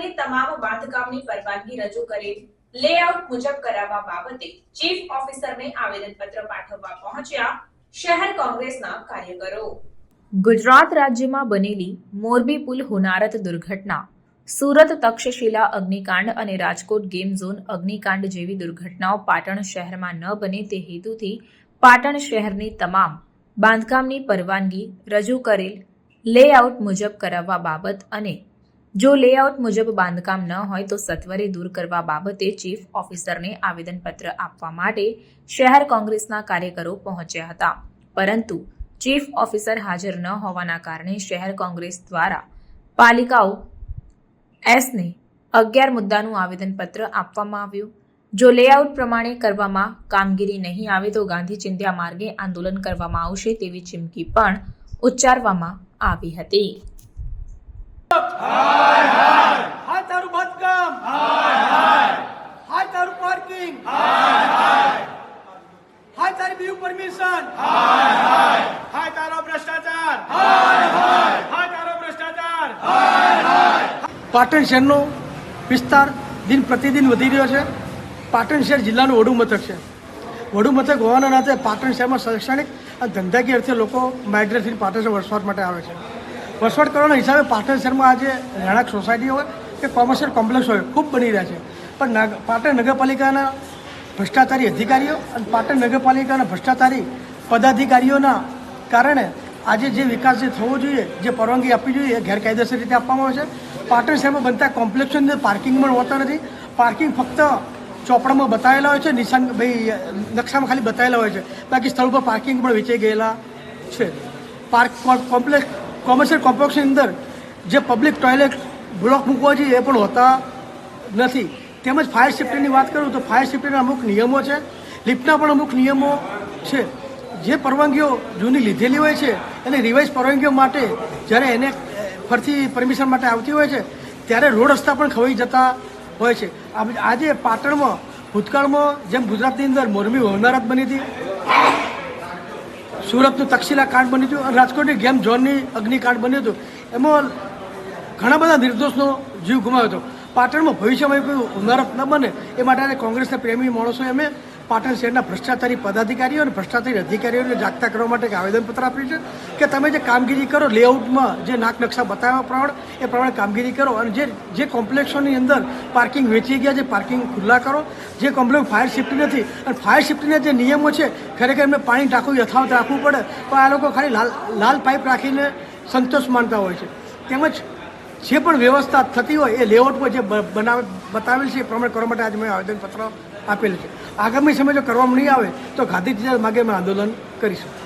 બાંધકામની પરવાનગી રજૂ કરેલ લેઆઉટ મુજબ કરાવવા બાબતે ચીફ ઓફિસરને આવેદનપત્ર પાઠવવા પહોંચ્યા. શહેર કોંગ્રેસના કાર્યકરો. ગુજરાત રાજ્યમાં બનેલી મોરબી પુલ હોનારત દુર્ઘટના. સુરત તક્ષશિલા અગ્નિકાંડ અને રાજકોટ ગેમ ઝોન અગ્નિકાંડ જેવી દુર્ઘટનાઓ પાટણ શહેરમાં ન બને તે હેતુથી પાટણ શહેરની તમામ બાંધકામની પરવાનગી રજૂ કરેલ. લેઆઉટ મુજબ કરાવવા બાબત અને જો લેઆઉટ મુજબ બાંધકામ ન હોય તો સત્વરે દૂર કરવા બાબતે ચીફ ઓફિસરને આવેદનપત્ર આપવા માટે શહેર કોંગ્રેસના કાર્યકરો પહોંચ્યા હતા. પરંતુ ચીફ ઓફિસર હાજર ન હોવાના કારણે શહેર કોંગ્રેસ દ્વારા પાલિકાઓ એસને અગિયાર મુદ્દાનું આવેદનપત્ર આપવામાં આવ્યું. જો લેઆઉટ પ્રમાણે કરવામાં કામગીરી નહીં આવે તો ગાંધી ચિંધ્યા માર્ગે આંદોલન કરવામાં આવશે તેવી ચીમકી પણ ઉચ્ચારવામાં આવી હતી હાય તારું બાંધકામ હાય તારું પાર્કિંગ હાય તારી પરમિશન. હાય, તારો ભ્રષ્ટાચાર. હાય, તારો ભ્રષ્ટાચાર. પાટણ શહેરનો વિસ્તાર દિન પ્રતિદિન વધી રહ્યો છે. પાટણ શહેર જિલ્લાનું વડું મથક છે. વડું મથક હોવાના નાતે પાટણ શહેરમાં શૈક્ષણિક અને ધંધાકીય અર્થે લોકો માઇગ્રેટથી પાટણ શહેર વસવાટ માટે આવે છે. વસવાટ કરવાના હિસાબે પાટણ શહેરમાં આજે રહેણાંક સોસાયટી હોય કે કોમર્શિયલ કોમ્પ્લેક્સ હોય, ખૂબ બની રહ્યા છે. પણ પાટણ નગરપાલિકાના ભ્રષ્ટાચારી અધિકારીઓ અને પાટણ નગરપાલિકાના ભ્રષ્ટાચારી પદાધિકારીઓના કારણે આજે જે વિકાસ જે થવો જોઈએ, જે પરવાનગી આપવી જોઈએ એ ગેરકાયદેસર રીતે આપવામાં આવે છે. પાટણ શહેરમાં બનતા કોમ્પ્લેક્ષની અંદર પાર્કિંગ પણ હોતા નથી. પાર્કિંગ ફક્ત ચોપડામાં બતાવેલા હોય છે, નિશાન ભાઈ નકશામાં ખાલી બતાવેલા હોય છે. બાકી સ્થળ પર પાર્કિંગ પણ વેચાઈ ગયેલા છે. પાર્ક કોમ્પ્લેક્સ, કોમર્શિયલ કોમ્પ્લેક્ષની અંદર જે પબ્લિક ટોયલેટ બ્લોક મૂકવા જોઈએ એ પણ હોતા નથી. તેમજ ફાયર સેફ્ટીની વાત કરું તો ફાયર સેફ્ટીના અમુક નિયમો છે. લિફ્ટના પણ અમુક નિયમો છે. જે પરવાનગીઓ જૂની લીધેલી હોય છે અને રિવાઇઝ પરવાનગીઓ માટે જ્યારે એને ફરતી પરમિશન માટે આવતી હોય છે, ત્યારે રોડ રસ્તા પણ ખવાઈ જતા હોય છે. આજે પાટણમાં, ભૂતકાળમાં જેમ ગુજરાતની અંદર મોરબી હોનારત બની હતી, સુરતનું તક્ષશિલા કાંડ બન્યું હતું, અને રાજકોટની ગેમ ઝોનની અગ્નિકાંડ બન્યું હતું, એમાં ઘણા બધા નિર્દોષનો જીવ ગુમાવ્યો હતો. પાટણમાં ભવિષ્યમાં કોઈ ઉનારત ન બને, એ માટે કોંગ્રેસના પ્રેમી માણસોએ અમે પાટણ શહેરના ભ્રષ્ટાચારી પદાધિકારીઓ અને ભ્રષ્ટાચારી અધિકારીઓને જાગતા કરવા માટે એક આવેદનપત્ર આપ્યું છે કે તમે જે કામગીરી કરો, લેઆઉટમાં જે નાક નકશા બતાવ્યા પ્રમાણે, એ પ્રમાણે કામગીરી કરો અને જે જે કોમ્પ્લેક્સોની અંદર પાર્કિંગ વેચી ગયા છે, પાર્કિંગ ખુલ્લા કરો, જે કોમ્પ્લેક્સ ફાયર સેફ્ટી નથી અને ફાયર સેફ્ટીના જે નિયમો છે, ખરેખર એમને પાણી ટાંકવું, યથાવત રાખવું પડે તો આ લોકો ખાલી લાલ લાલ પાઇપ રાખીને સંતોષ માનતા હોય છે. તેમજ જે પણ વ્યવસ્થા થતી હોય એ લેઆઉટમાં જે બનાવે, બતાવેલ છે એ પ્રમાણે કરવા માટે આજે મેં આવેદનપત્ર આપેલું છે. આગામી સમય જો કરવામાં નહીં આવે તો ગાંધી માગે અમે આંદોલન કરીશું.